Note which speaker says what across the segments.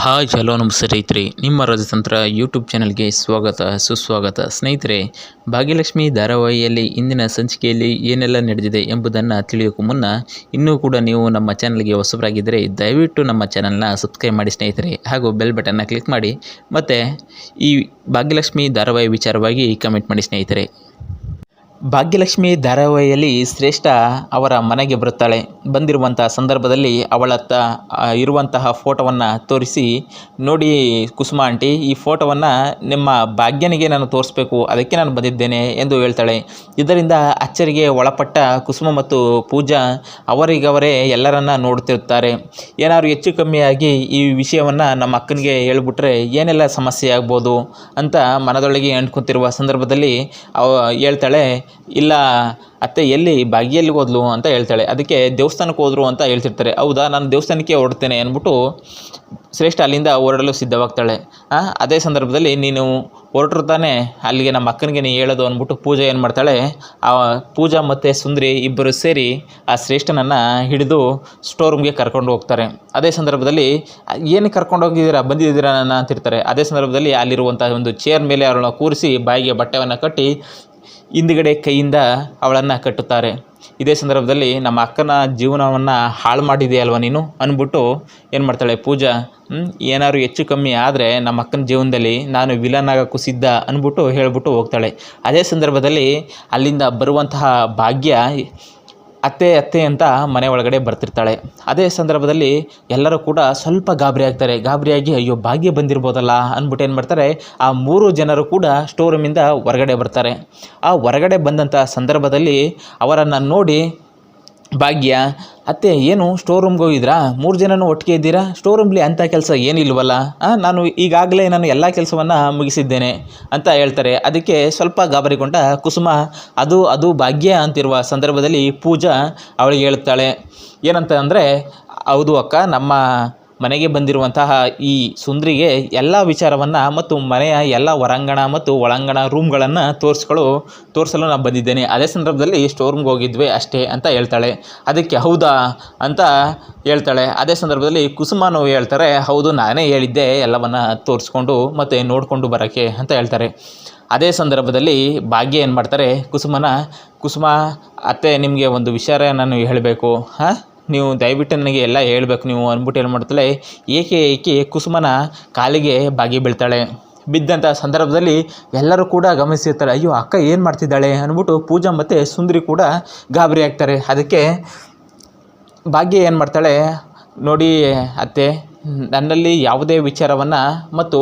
Speaker 1: Hi, hello ನಮಸ್ತೆ ರೈತ್ರಿ. ನಿಮ್ಮ ರಾಜತಂತ್ರ YouTube ಚಾನಲ್ಗೆ ಸ್ವಾಗತ, ಸುಸ್ವಾಗತ. ಸ್ನೇಹಿತರೆ, ಭಾಗ್ಯಲಕ್ಷ್ಮಿ ಧಾರಾವಾಹಿಯಲ್ಲಿ ಇಂದಿನ ಸಂಚಿಕೆಯಲ್ಲಿ ಏನೆಲ್ಲ ನಡೆದಿದೆ ಎಂಬುದನ್ನು ತಿಳಿಯೋಕ್ಕೂ ಮುನ್ನ ಇನ್ನೂ ಕೂಡ ನೀವು ನಮ್ಮ ಚಾನಲ್ಗೆ ಹೊಸಬರಾಗಿದ್ದರೆ ದಯವಿಟ್ಟು ನಮ್ಮ ಚಾನಲ್ನ ಸಬ್ಸ್ಕ್ರೈಬ್ ಮಾಡಿ ಸ್ನೇಹಿತರೆ, ಹಾಗೂ ಬೆಲ್ ಬಟನ್ನ ಕ್ಲಿಕ್ ಮಾಡಿ. ಮತ್ತು ಈ ಭಾಗ್ಯಲಕ್ಷ್ಮಿ ಧಾರಾವಾಹಿ ವಿಚಾರವಾಗಿ ಕಮೆಂಟ್ ಮಾಡಿ ಸ್ನೇಹಿತರೆ. ಭಾಗ್ಯಲಕ್ಷ್ಮಿ ಧಾರಾವಾಹಿಯಲ್ಲಿ ಶ್ರೇಷ್ಠ ಅವರ ಮನೆಗೆ ಬರುತ್ತಾಳೆ. ಬಂದಿರುವಂಥ ಸಂದರ್ಭದಲ್ಲಿ ಅವಳ ತ ಇರುವಂತಹ ಫೋಟೋವನ್ನು ತೋರಿಸಿ, ನೋಡಿ ಕುಸುಮ ಆಂಟಿ, ಈ ಫೋಟೋವನ್ನು ನಿಮ್ಮ ಭಾಗ್ಯನಿಗೆ ನಾನು ತೋರಿಸ್ಬೇಕು, ಅದಕ್ಕೆ ನಾನು ಬಂದಿದ್ದೇನೆ ಎಂದು ಹೇಳ್ತಾಳೆ. ಇದರಿಂದ ಅಚ್ಚರಿಗೆ ಒಳಪಟ್ಟ ಕುಸುಮ ಮತ್ತು ಪೂಜಾ ಅವರಿಗವರೇ ಎಲ್ಲರನ್ನ ನೋಡ್ತಿರ್ತಾರೆ ಏನಾದ್ರು ಹೆಚ್ಚು ಕಮ್ಮಿಯಾಗಿ ಈ ವಿಷಯವನ್ನು ನಮ್ಮ ಅಕ್ಕನಿಗೆ ಹೇಳ್ಬಿಟ್ರೆ ಏನೆಲ್ಲ ಸಮಸ್ಯೆ ಆಗ್ಬೋದು ಅಂತ ಮನದೊಳಗೆ ಅಂಟ್ಕೊತಿರುವ ಸಂದರ್ಭದಲ್ಲಿ ಅವ ಹೇಳ್ತಾಳೆ ಇಲ್ಲ, ಅತ್ತೆ ಎಲ್ಲಿ? ಬಾಗಿಯಲ್ಲಿ ಹೋದ್ಲು ಅಂತ ಹೇಳ್ತಾಳೆ. ಅದಕ್ಕೆ ದೇವಸ್ಥಾನಕ್ಕೆ ಹೋದ್ರು ಅಂತ ಹೇಳ್ತಿರ್ತಾರೆ. ಹೌದಾ? ನಾನು ದೇವಸ್ಥಾನಕ್ಕೆ ಹೊರಡ್ತೇನೆ ಅಂದ್ಬಿಟ್ಟು ಶ್ರೇಷ್ಠ ಅಲ್ಲಿಂದ ಹೊರಡಲು ಸಿದ್ಧವಾಗ್ತಾಳೆ. ಅದೇ ಸಂದರ್ಭದಲ್ಲಿ ನೀನು ಹೊರಟ್ರು ತಾನೇ? ಅಲ್ಲಿಗೆ ನಮ್ಮ ಅಕ್ಕನಿಗೆ ನೀ ಹೇಳೋದು ಅಂದ್ಬಿಟ್ಟು ಪೂಜೆ ಏನು ಮಾಡ್ತಾಳೆ? ಆ ಪೂಜಾ ಮತ್ತು ಸುಂದರಿ ಇಬ್ಬರು ಸೇರಿ ಆ ಶ್ರೇಷ್ಠನನ್ನು ಹಿಡಿದು ಸ್ಟೋರ್ ರೂಮ್ಗೆ ಕರ್ಕೊಂಡು ಹೋಗ್ತಾರೆ. ಅದೇ ಸಂದರ್ಭದಲ್ಲಿ ಏನು ಕರ್ಕೊಂಡು ಹೋಗಿದ್ದೀರಾ? ಬಂದಿದ್ದೀರಾ ನನ್ನ? ಅಂತಿರ್ತಾರೆ. ಅದೇ ಸಂದರ್ಭದಲ್ಲಿ ಅಲ್ಲಿರುವಂಥ ಒಂದು ಚೇರ್ ಮೇಲೆ ಅವಳನ್ನ ಕೂರಿಸಿ ಬಾಯಿಗೆ ಬಟ್ಟೆಯನ್ನು ಕಟ್ಟಿ ಹಿಂದ್ಗಡೆ ಕೈಯಿಂದ ಅವಳನ್ನು ಕಟ್ಟುತ್ತಾರೆ. ಇದೇ ಸಂದರ್ಭದಲ್ಲಿ ನಮ್ಮ ಅಕ್ಕನ ಜೀವನವನ್ನು ಹಾಳು ಮಾಡಿದೆಯಲ್ವ ನೀನು? ಅಂದ್ಬಿಟ್ಟು ಏನು ಮಾಡ್ತಾಳೆ ಪೂಜಾ? ಏನಾದ್ರು ಹೆಚ್ಚು ಕಮ್ಮಿ ಆದರೆ ನಮ್ಮ ಅಕ್ಕನ ಜೀವನದಲ್ಲಿ ನಾನು ವಿಲನ್ ಆಗೋಕ್ಕೂ ಸಿದ್ಧ ಅಂದ್ಬಿಟ್ಟು ಹೇಳ್ಬಿಟ್ಟು ಹೋಗ್ತಾಳೆ. ಅದೇ ಸಂದರ್ಭದಲ್ಲಿ ಅಲ್ಲಿಂದ ಬರುವಂತಹ ಭಾಗ್ಯ ಅತ್ತೆ ಅತ್ತೆ ಅಂತ ಮನೆ ಒಳಗಡೆ ಬರ್ತಿರ್ತಾಳೆ. ಅದೇ ಸಂದರ್ಭದಲ್ಲಿ ಎಲ್ಲರೂ ಕೂಡ ಸ್ವಲ್ಪ ಗಾಬರಿ ಆಗ್ತಾರೆ. ಗಾಬರಿಯಾಗಿ, ಅಯ್ಯೋ, ಭಾಗ್ಯ ಬಂದಿರ್ಬೋದಲ್ಲ? ಅಂದ್ಬಿಟ್ಟು ಏನು ಮಾಡ್ತಾರೆ, ಆ ಮೂರು ಜನರು ಕೂಡ ಸ್ಟೋರ್ ರೂಮಿಂದ ಹೊರಗಡೆ ಬರ್ತಾರೆ. ಆ ಹೊರಗಡೆ ಬಂದಂಥ ಸಂದರ್ಭದಲ್ಲಿ ಅವರನ್ನು ನೋಡಿ ಭಾಗ್ಯ, ಅತ್ತೆ, ಏನು ಸ್ಟೋರ್ ರೂಮ್ಗೆ ಹೋಗಿದ್ರಾ? ಮೂರು ಜನನೂ ಒಟ್ಟಿಗೆ ಇದ್ದೀರಾ? ಸ್ಟೋರ್ ರೂಮ್ಲಿ ಅಂಥ ಕೆಲಸ ಏನಿಲ್ವಲ್ಲ? ನಾನು ಈಗಾಗಲೇ ನಾನು ಎಲ್ಲ ಕೆಲಸವನ್ನು ಮುಗಿಸಿದ್ದೇನೆ ಅಂತ ಹೇಳ್ತಾರೆ. ಅದಕ್ಕೆ ಸ್ವಲ್ಪ ಗಾಬರಿಗೊಂಡ ಕುಸುಮ, ಅದು ಅದು ಭಾಗ್ಯ ಅಂತಿರುವ ಸಂದರ್ಭದಲ್ಲಿ ಪೂಜಾ ಅವಳಿಗೆ ಹೇಳ್ತಾಳೆ. ಏನಂತ ಅಂದರೆ, ಹೌದು ಅಕ್ಕ, ನಮ್ಮ ಮನೆಗೆ ಬಂದಿರುವಂತಹ ಈ ಸುಂದ್ರಿಗೆ ಎಲ್ಲ ವಿಚಾರವನ್ನು ಮತ್ತು ಮನೆಯ ಎಲ್ಲ ಹೊರಾಂಗಣ ಮತ್ತು ಒಳಾಂಗಣ ರೂಮ್ಗಳನ್ನು ತೋರಿಸ್ಕೊಳ್ಳು ತೋರಿಸಲು ನಾನು ಬಂದಿದ್ದೇನೆ. ಅದೇ ಸಂದರ್ಭದಲ್ಲಿ ಸ್ಟೋರ್ ರೂಮ್ಗೆ ಹೋಗಿದ್ವಿ ಅಷ್ಟೇ ಅಂತ ಹೇಳ್ತಾಳೆ. ಅದಕ್ಕೆ ಹೌದಾ ಅಂತ ಹೇಳ್ತಾಳೆ. ಅದೇ ಸಂದರ್ಭದಲ್ಲಿ ಕುಸುಮಾನು ಹೇಳ್ತಾರೆ. ಹೌದು, ನಾನೇ ಹೇಳಿದ್ದೆ, ಎಲ್ಲವನ್ನು ತೋರಿಸ್ಕೊಂಡು ಮತ್ತು ನೋಡಿಕೊಂಡು ಬರೋಕ್ಕೆ ಅಂತ ಹೇಳ್ತಾರೆ. ಅದೇ ಸಂದರ್ಭದಲ್ಲಿ ಭಾಗ್ಯ ಏನು ಮಾಡ್ತಾರೆ? ಕುಸುಮನ, ಕುಸುಮ, ಅತ್ತೆ, ನಿಮಗೆ ಒಂದು ವಿಚಾರ ನಾನು ಹೇಳಬೇಕು. ಹಾಂ? ನೀವು ದಯವಿಟ್ಟು ನನಗೆ ಎಲ್ಲ ಹೇಳಬೇಕು. ನೀವು ಅಂದ್ಬಿಟ್ಟು ಏನು ಮಾಡ್ತಾಳೆ ಏಕೆ ಏಕೆ ಕುಸುಮನ ಕಾಲಿಗೆ ಬಾಗಿ ಬೀಳ್ತಾಳೆ? ಬಿದ್ದಂಥ ಸಂದರ್ಭದಲ್ಲಿ ಎಲ್ಲರೂ ಕೂಡ ಗಮನಿಸಿರ್ತಾರೆ, ಅಯ್ಯೋ, ಅಕ್ಕ ಏನು ಮಾಡ್ತಿದ್ದಾಳೆ? ಅಂದ್ಬಿಟ್ಟು ಪೂಜಾ ಮತ್ತು ಸುಂದರಿ ಕೂಡ ಗಾಬರಿ ಆಗ್ತಾರೆ. ಅದಕ್ಕೆ ಭಾಗ್ಯ ಏನು ಮಾಡ್ತಾಳೆ, ನೋಡಿ ಅತ್ತೆ, ನನ್ನಲ್ಲಿ ಯಾವುದೇ ವಿಚಾರವನ್ನು ಮತ್ತು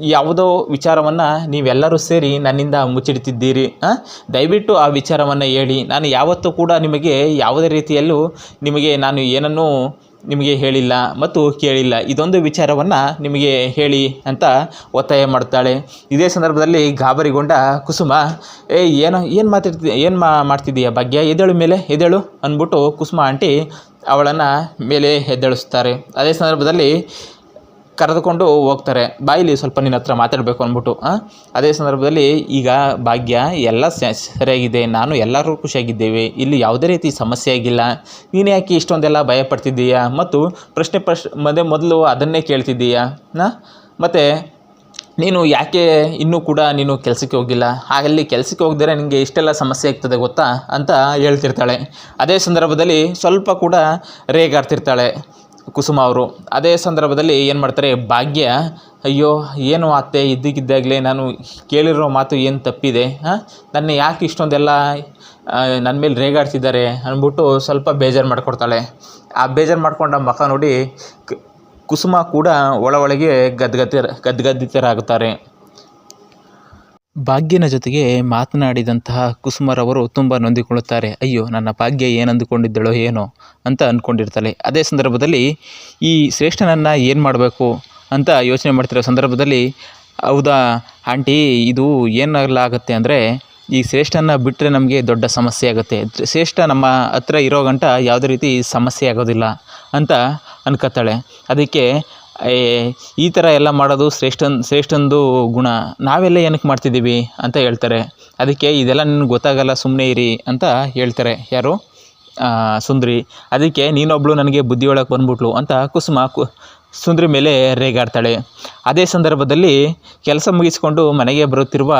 Speaker 1: ಯಾವುದೋ ವಿಚಾರವನ್ನು ನೀವೆಲ್ಲರೂ ಸೇರಿ ನನ್ನಿಂದ ಮುಚ್ಚಿಡ್ತಿದ್ದೀರಿ? ದಯವಿಟ್ಟು ಆ ವಿಚಾರವನ್ನು ಹೇಳಿ. ನಾನು ಯಾವತ್ತೂ ಕೂಡ ನಿಮಗೆ ಯಾವುದೇ ರೀತಿಯಲ್ಲೂ ನಿಮಗೆ ನಾನು ಏನನ್ನೂ ನಿಮಗೆ ಹೇಳಿಲ್ಲ ಮತ್ತು ಕೇಳಿಲ್ಲ. ಇದೊಂದು ವಿಚಾರವನ್ನು ನಿಮಗೆ ಹೇಳಿ ಅಂತ ಒತ್ತಾಯ ಮಾಡ್ತಾಳೆ ಇದೇ ಸಂದರ್ಭದಲ್ಲಿ ಗಾಬರಿಗೊಂಡ ಕುಸುಮ ಏ ಏನೋ, ಏನು ಮಾತಾಡ್ತಿ, ಏನು ಮಾ, ಮಾಡ್ತಿದ್ದೀಯ ಭಾಗ್ಯ? ಎದ್ದೇಳು ಮೇಲೆ, ಎದ್ದೇಳು, ಅಂದ್ಬಿಟ್ಟು ಕುಸುಮ ಆಂಟಿ ಅವಳನ್ನು ಮೇಲೆ ಎದ್ದೇಳಿಸ್ತಾರೆ. ಅದೇ ಸಂದರ್ಭದಲ್ಲಿ ಕರೆದುಕೊಂಡು ಹೋಗ್ತಾರೆ. ಬಾಯಿಲಿ ಸ್ವಲ್ಪ ನಿನ್ನ ಹತ್ರ ಮಾತಾಡಬೇಕು ಅಂದ್ಬಿಟ್ಟು? ಅದೇ ಸಂದರ್ಭದಲ್ಲಿ ಈಗ ಭಾಗ್ಯ, ಎಲ್ಲ ಸರಿಯಾಗಿದೆ, ನಾನು ಎಲ್ಲರೂ ಖುಷಿಯಾಗಿದ್ದೇವೆ. ಇಲ್ಲಿ ಯಾವುದೇ ರೀತಿ ಸಮಸ್ಯೆ ಆಗಿಲ್ಲ. ನೀನು ಯಾಕೆ ಇಷ್ಟೊಂದೆಲ್ಲ ಭಯ ಪಡ್ತಿದ್ದೀಯಾ ಮತ್ತು ಪ್ರಶ್ನೆ ಪ್ರಶ್, ಮದೆ, ಮೊದಲು ಅದನ್ನೇ ಕೇಳ್ತಿದ್ದೀಯಾ? ಮತ್ತು ನೀನು ಯಾಕೆ ಇನ್ನೂ ಕೂಡ ನೀನು ಕೆಲಸಕ್ಕೆ ಹೋಗಿಲ್ಲ? ಅಲ್ಲಿ ಕೆಲಸಕ್ಕೆ ಹೋಗದಿರ ನಿನಗೆ ಇಷ್ಟೆಲ್ಲ ಸಮಸ್ಯೆ ಆಗ್ತದೆ ಗೊತ್ತಾ? ಅಂತ ಹೇಳ್ತಿರ್ತಾಳೆ. ಅದೇ ಸಂದರ್ಭದಲ್ಲಿ ಸ್ವಲ್ಪ ಕೂಡ ರೇಗಾಡ್ತಿರ್ತಾಳೆ. ಕುಸುಮ ಅವರು. ಅದೇ ಸಂದರ್ಭದಲ್ಲಿ ಏನು ಮಾಡ್ತಾರೆ, ಭಾಗ್ಯ, ಅಯ್ಯೋ, ಏನು ಅತ್ತೆ, ಇದ್ದಕ್ಕಿದ್ದಾಗಲೇ ನಾನು ಕೇಳಿರೋ ಮಾತು ಏನು ತಪ್ಪಿದೆ? ಹಾಂ? ನನ್ನ ಯಾಕೆ ಇಷ್ಟೊಂದೆಲ್ಲ ನನ್ನ ಮೇಲೆ ರೇಗಾಡ್ತಿದ್ದಾರೆ? ಅಂದ್ಬಿಟ್ಟು ಸ್ವಲ್ಪ ಬೇಜಾರು ಮಾಡ್ಕೊಡ್ತಾಳೆ. ಆ ಬೇಜಾರು ಮಾಡ್ಕೊಂಡ ಮಖ ನೋಡಿ ಕುಸುಮ ಕೂಡ ಒಳ ಒಳಗೆ ಗದ್ಗದಿತರ ಗದ್ಗದಿತರಾಗುತ್ತಾರೆ ಭಾಗ್ಯನ ಜೊತೆಗೆ ಮಾತನಾಡಿದಂತಹ ಕುಸುಮರವರು ತುಂಬ ನೊಂದಿಕೊಳ್ಳುತ್ತಾರೆ. ಅಯ್ಯೋ, ನನ್ನ ಭಾಗ್ಯ ಏನು ಅಂದುಕೊಂಡಿದ್ದಳೋ ಏನೋ ಅಂತ ಅಂದ್ಕೊಂಡಿರ್ತಾಳೆ ಅದೇ ಸಂದರ್ಭದಲ್ಲಿ ಈ ಶ್ರೇಷ್ಠನನ್ನು ಏನು ಮಾಡಬೇಕು ಅಂತ ಯೋಚನೆ ಮಾಡ್ತಿರೋ ಸಂದರ್ಭದಲ್ಲಿ, ಹೌದಾ ಆಂಟಿ, ಇದು ಏನಾಗಲಾಗುತ್ತೆ ಅಂದರೆ ಈ ಶ್ರೇಷ್ಠನ ಬಿಟ್ಟರೆ ನಮಗೆ ದೊಡ್ಡ ಸಮಸ್ಯೆ ಆಗುತ್ತೆ. ಶ್ರೇಷ್ಠ ನಮ್ಮ ಹತ್ರ ಇರೋ ಗಂಟ ಯಾವುದೇ ರೀತಿ ಸಮಸ್ಯೆ ಆಗೋದಿಲ್ಲ ಅಂತ ಅನ್ಕೋತಾಳೆ ಅದಕ್ಕೆ ಈ ಥರ ಎಲ್ಲ ಮಾಡೋದು ಶ್ರೇಷ್ಠ ಶ್ರೇಷ್ಠಂದು ಗುಣ. ನಾವೆಲ್ಲ ಏನಕ್ಕೆ ಮಾಡ್ತಿದ್ದೀವಿ ಅಂತ ಹೇಳ್ತಾರೆ. ಅದಕ್ಕೆ ಇದೆಲ್ಲ ನಿನಗೆ ಗೊತ್ತಾಗಲ್ಲ ಸುಮ್ಮನೆ ಇರಿ ಅಂತ ಹೇಳ್ತಾರೆ. ಯಾರು? ಸುಂದ್ರಿ. ಅದಕ್ಕೆ ನೀನೊಬ್ಳು ನನಗೆ ಬುದ್ಧಿ ಒಳಗೆ ಬಂದ್ಬಿಟ್ಲು ಅಂತ ಕುಸುಮ ಕು, ಸುಂದ್ರಿ ಮೇಲೆ ರೇಗಾಡ್ತಾಳೆ. ಅದೇ ಸಂದರ್ಭದಲ್ಲಿ ಕೆಲಸ ಮುಗಿಸಿಕೊಂಡು ಮನೆಗೆ ಬರುತ್ತಿರುವ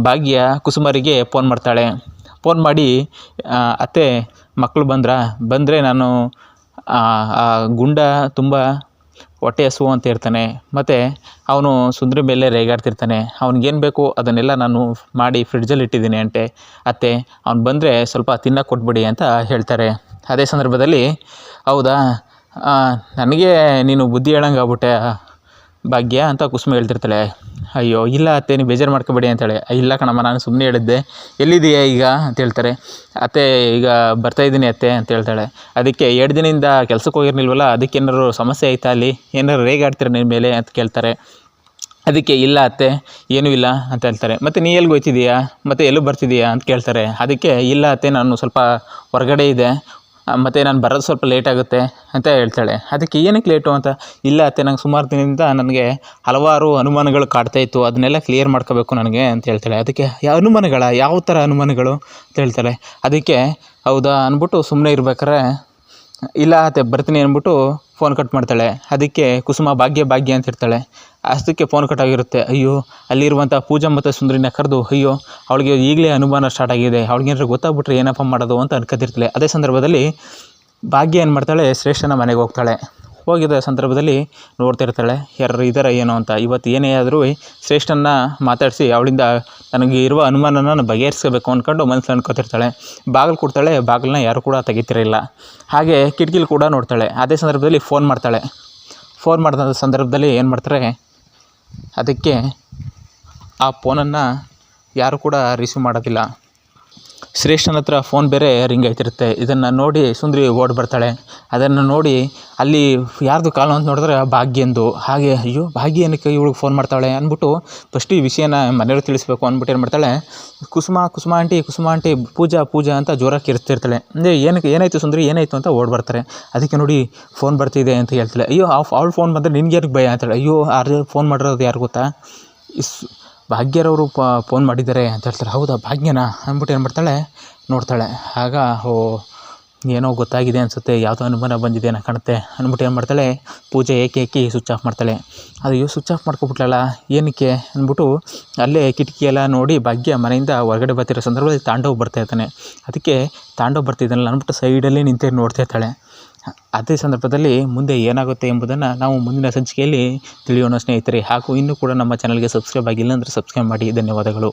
Speaker 1: ಭಾಗ್ಯ ಕುಸುಮರಿಗೆ ಫೋನ್ ಮಾಡ್ತಾಳೆ. ಫೋನ್ ಮಾಡಿ ಅತ್ತೆ ಮಕ್ಕಳು ಬಂದ್ರಾ? ಬಂದರೆ ನಾನು ಆ ಗುಂಡ ತುಂಬ ಹೊಟ್ಟೆ ಹಸುವು ಅಂತ ಇರ್ತಾನೆ ಮತ್ತು ಅವನು ಸುಂದ್ರಿ ಮೇಲೆ ರೇಗಾಡ್ತಿರ್ತಾನೆ. ಅವ್ನಿಗೇನು ಬೇಕು? ಅದನ್ನೆಲ್ಲ ನಾನು ಮಾಡಿ ಫ್ರಿಡ್ಜಲ್ಲಿ ಇಟ್ಟಿದ್ದೀನಿ ಅಂತೆ. ಅತ್ತೆ, ಅವ್ನು ಬಂದರೆ ಸ್ವಲ್ಪ ತಿನ್ನಕ್ಕೆ ಕೊಟ್ಬಿಡಿ ಅಂತ ಹೇಳ್ತಾರೆ. ಅದೇ ಸಂದರ್ಭದಲ್ಲಿ, ಹೌದಾ? ನನಗೆ ನೀನು ಬುದ್ಧಿ ಹೇಳಂಗೆ ಆಗ್ಬಿಟ್ಟೆ ಭಾಗ್ಯ ಅಂತ ಕುಸುಮ ಹೇಳ್ತಿರ್ತಾಳೆ. ಅಯ್ಯೋ, ಇಲ್ಲ ಅತ್ತೆ ನೀವು ಬೇಜಾರು ಮಾಡ್ಕೋಬೇಡಿ ಅಂತೇಳಿ. ಇಲ್ಲ ಕಣಮ್ಮ, ನಾನು ಸುಮ್ಮನೆ ಹೇಳಿದ್ದೆ. ಎಲ್ಲಿದೆಯಾ ಈಗ ಅಂತ ಹೇಳ್ತಾರೆ. ಅತ್ತೆ, ಈಗ ಬರ್ತಾ ಇದ್ದೀನಿ ಅತ್ತೆ ಅಂತ ಹೇಳ್ತಾಳೆ. ಅದಕ್ಕೆ ಎರಡು ದಿನದಿಂದ ಕೆಲ್ಸಕ್ಕೆ ಹೋಗಿರ್ಲಿಲ್ವಲ್ಲ, ಅದಕ್ಕೆ ಏನಾದ್ರು ಸಮಸ್ಯೆ ಆಯ್ತಾ ಅಲ್ಲಿ? ಏನಾದ್ರು ರೇಗಾಡ್ತೀರ ನಿನ್ನ ಮೇಲೆ ಅಂತ ಕೇಳ್ತಾರೆ. ಅದಕ್ಕೆ, ಇಲ್ಲ ಅತ್ತೆ, ಏನೂ ಇಲ್ಲ ಅಂತ ಹೇಳ್ತಾರೆ. ಮತ್ತು ನೀ ಎಲ್ಲಿ ಹೋಯ್ತಿದ್ದೀಯಾ? ಮತ್ತು ಎಲ್ಲೂ ಬರ್ತಿದ್ದೀಯಾ ಅಂತ ಕೇಳ್ತಾರೆ. ಅದಕ್ಕೆ, ಇಲ್ಲ ಅತ್ತೆ, ನಾನು ಸ್ವಲ್ಪ ಹೊರಗಡೆ ಇದೆ. ಮತ್ತು ನಾನು ಬರೋದು ಸ್ವಲ್ಪ ಲೇಟ್ ಆಗುತ್ತೆ ಅಂತ ಹೇಳ್ತಾಳೆ. ಅದಕ್ಕೆ ಏನಕ್ಕೆ ಲೇಟು ಅಂತ? ಇಲ್ಲ ಅತ್ತೆ, ನಂಗೆ ಸುಮಾರು ದಿನದಿಂದ ನನಗೆ ಹಲವಾರು ಅನುಮಾನಗಳು ಕಾಡ್ತಾ ಇತ್ತು. ಅದನ್ನೆಲ್ಲ ಕ್ಲಿಯರ್ ಮಾಡ್ಕೋಬೇಕು ನನಗೆ ಅಂತ ಹೇಳ್ತಾಳೆ. ಅದಕ್ಕೆ ಯಾವ ಅನುಮಾನಗಳ? ಯಾವ ಥರ ಅನುಮಾನಗಳು? ಅಂತ ಹೇಳ್ತಾಳೆ. ಅದಕ್ಕೆ, ಹೌದಾ? ಅಂದ್ಬಿಟ್ಟು ಸುಮ್ಮನೆ ಇರ್ಬೇಕಾರೆ ಇಲ್ಲ ಅತ್ತೆ, ಬರ್ತೀನಿ ಅಂದ್ಬಿಟ್ಟು ಫೋನ್ ಕಟ್ ಮಾಡ್ತಾಳೆ. ಅದಕ್ಕೆ ಕುಸುಮ, ಭಾಗ್ಯ ಭಾಗ್ಯ ಅಂತ ಇರ್ತಾಳೆ ಅಷ್ಟಕ್ಕೆ ಫೋನ್ ಕಟ್ ಆಗಿರುತ್ತೆ. ಅಯ್ಯೋ ಅಲ್ಲಿರುವಂಥ ಪೂಜಾ ಮತ್ತು ಸುಂದರಿನ ಕರೆದು, ಅಯ್ಯೋ, ಅವಳಿಗೆ ಈಗಲೇ ಅನುಮಾನ ಸ್ಟಾರ್ಟ್ ಆಗಿದೆ. ಅವಳಿಗೇನಾದ್ರು ಗೊತ್ತಾಗ್ಬಿಟ್ರೆ ಏನಪ್ಪ ಮಾಡೋದು? ಅಂತ ಅನ್ಕೋತಿರ್ತಾಳೆ ಅದೇ ಸಂದರ್ಭದಲ್ಲಿ ಭಾಗ್ಯ ಏನು ಮಾಡ್ತಾಳೆ? ಶ್ರೇಷ್ಠನ ಮನೆಗೆ ಹೋಗ್ತಾಳೆ. ಹೋಗಿದ ಸಂದರ್ಭದಲ್ಲಿ ನೋಡ್ತಿರ್ತಾಳೆ ಯಾರು ಇದರ, ಏನೋ ಅಂತ? ಇವತ್ತು ಏನೇ ಆದರೂ ಶ್ರೇಷ್ಠನ ಮಾತಾಡಿಸಿ, ಅವಳಿಂದ ನನಗೆ ಇರುವ ಅನುಮಾನನ ನಾನು ಬಗೆಹರಿಸ್ಕೋಬೇಕು ಅಂದ್ಕೊಂಡು ಮನಸ್ಸಲ್ಲಿ ಅನ್ಕೋತಿರ್ತಾಳೆ. ಬಾಗಿಲು ಕೊಡ್ತಾಳೆ ಬಾಗಿಲನ್ನ ಯಾರು ಕೂಡ ತೆಗಿತಿರಲಿಲ್ಲ. ಹಾಗೆ ಕಿಟಕಿಲಿ ಕೂಡ ನೋಡ್ತಾಳೆ. ಅದೇ ಸಂದರ್ಭದಲ್ಲಿ ಫೋನ್ ಮಾಡ್ತಾಳೆ. ಫೋನ್ ಮಾಡಿದ ಸಂದರ್ಭದಲ್ಲಿ ಏನು ಮಾಡ್ತಾರೆ ಅದಕ್ಕೆ ಆ ಫೋನನ್ನು ಯಾರು ಕೂಡ ರಿಸೀವ್ ಮಾಡೋದಿಲ್ಲ. ಶ್ರೇಷ್ಠನ ಹತ್ರ ಫೋನ್ ಬೇರೆ ರಿಂಗ್ ಆಯ್ತಿರುತ್ತೆ. ಇದನ್ನು ನೋಡಿ ಸುಂದ್ರಿ ಓಡಿ ಬರ್ತಾಳೆ. ಅದನ್ನು ನೋಡಿ ಅಲ್ಲಿ ಯಾರದು ಕಾಲು ಅಂತ ನೋಡಿದ್ರೆ ಭಾಗ್ಯಂದು ಹಾಗೆ, ಅಯ್ಯೋ, ಭಾಗ್ಯ ಏನಕ್ಕೆ ಇವಳಿಗೆ ಫೋನ್ ಮಾಡ್ತಾಳೆ? ಅಂದ್ಬಿಟ್ಟು ಫಸ್ಟ್ ಈ ವಿಷಯನ ಮನೆಯವ್ರಿಗೆ ತಿಳಿಸ್ಬೇಕು ಅಂದ್ಬಿಟ್ಟು ಏನು ಮಾಡ್ತಾಳೆ? ಕುಸುಮ ಕುಸುಮ ಆಂಟಿ ಕುಸುಮ ಆಂಟಿ, ಪೂಜಾ ಪೂಜಾ ಅಂತ ಜೋರಾಗಿ ಕಿರ್ತಿರ್ತಾಳೆ ಅಂದರೆ ಏನಕ್ಕೆ, ಏನಾಯಿತು ಸುಂದರಿ, ಏನಾಯಿತು? ಅಂತ ಓಡ್ ಬರ್ತಾರೆ. ಅದಕ್ಕೆ ನೋಡಿ ಫೋನ್ ಬರ್ತಿದೆ ಅಂತ ಹೇಳ್ತಾಳೆ. ಅಯ್ಯೋ ಅವ್ಳು ಫೋನ್ ಬಂದರೆ ನಿನ್ಗೆ ಯಾರಿಗೆ ಭಯ? ಅಂತಾಳೆ. ಅಯ್ಯೋ ಯಾರು ಫೋನ್ ಮಾಡಿರೋದು ಯಾರು ಗೊತ್ತಾ? ಇಸ್, ಭಾಗ್ಯರವರು ಫೋನ್ ಮಾಡಿದ್ದಾರೆ ಅಂತ ಹೇಳ್ತಾರೆ. ಹೌದಾ, ಭಾಗ್ಯನಾ? ಅಂದ್ಬಿಟ್ಟು ಏನು ಮಾಡ್ತಾಳೆ, ನೋಡ್ತಾಳೆ. ಆಗ, ಓ ಏನೋ ಗೊತ್ತಾಗಿದೆ ಅನಿಸುತ್ತೆ, ಯಾವುದೋ ಅನುಮಾನ ಬಂದಿದೆ ಅನ್ನೋ ಕಾಣುತ್ತೆ ಅಂದ್ಬಿಟ್ಟು ಏನು ಮಾಡ್ತಾಳೆ, ಪೂಜೆ ಏಕೆ ಏಕೆ ಸ್ವಿಚ್ ಆಫ್ ಮಾಡ್ತಾಳೆ. ಅಯ್ಯೋ ಸ್ವಿಚ್ ಆಫ್ ಮಾಡ್ಕೊಬಿಟ್ಲಲ್ಲ, ಏನಕ್ಕೆ ಅಂದ್ಬಿಟ್ಟು ಅಲ್ಲೇ ಕಿಟಕಿ ಎಲ್ಲ ನೋಡಿ ಭಾಗ್ಯ ಮನೆಯಿಂದ ಹೊರಗಡೆ ಬರ್ತಿರೋ ಸಂದರ್ಭದಲ್ಲಿ ತಾಂಡವ್ ಬರ್ತಾ ಇರ್ತಾನೆ. ಅದಕ್ಕೆ ತಾಂಡವ್ ಬರ್ತಿದ್ದಾನಲ್ಲ ಅಂದ್ಬಿಟ್ಟು ಸೈಡಲ್ಲಿ ನಿಂತೇ ನೋಡ್ತಾ ಇರ್ತಾಳೆ. ಅದೇ ಸಂದರ್ಭದಲ್ಲಿ ಮುಂದೆ ಏನಾಗುತ್ತೆ ಎಂಬುದನ್ನು ನಾವು ಮುಂದಿನ ಸಂಚಿಕೆಯಲ್ಲಿ ತಿಳಿಯೋಣ ಸ್ನೇಹಿತರೆ. ಹಾಗೂ ಇನ್ನೂ ಕೂಡ ನಮ್ಮ ಚಾನಲ್ಗೆ ಸಬ್ಸ್ಕ್ರೈಬ್ ಆಗಿಲ್ಲ ಅಂದರೆ ಸಬ್ಸ್ಕ್ರೈಬ್ ಮಾಡಿ. ಧನ್ಯವಾದಗಳು.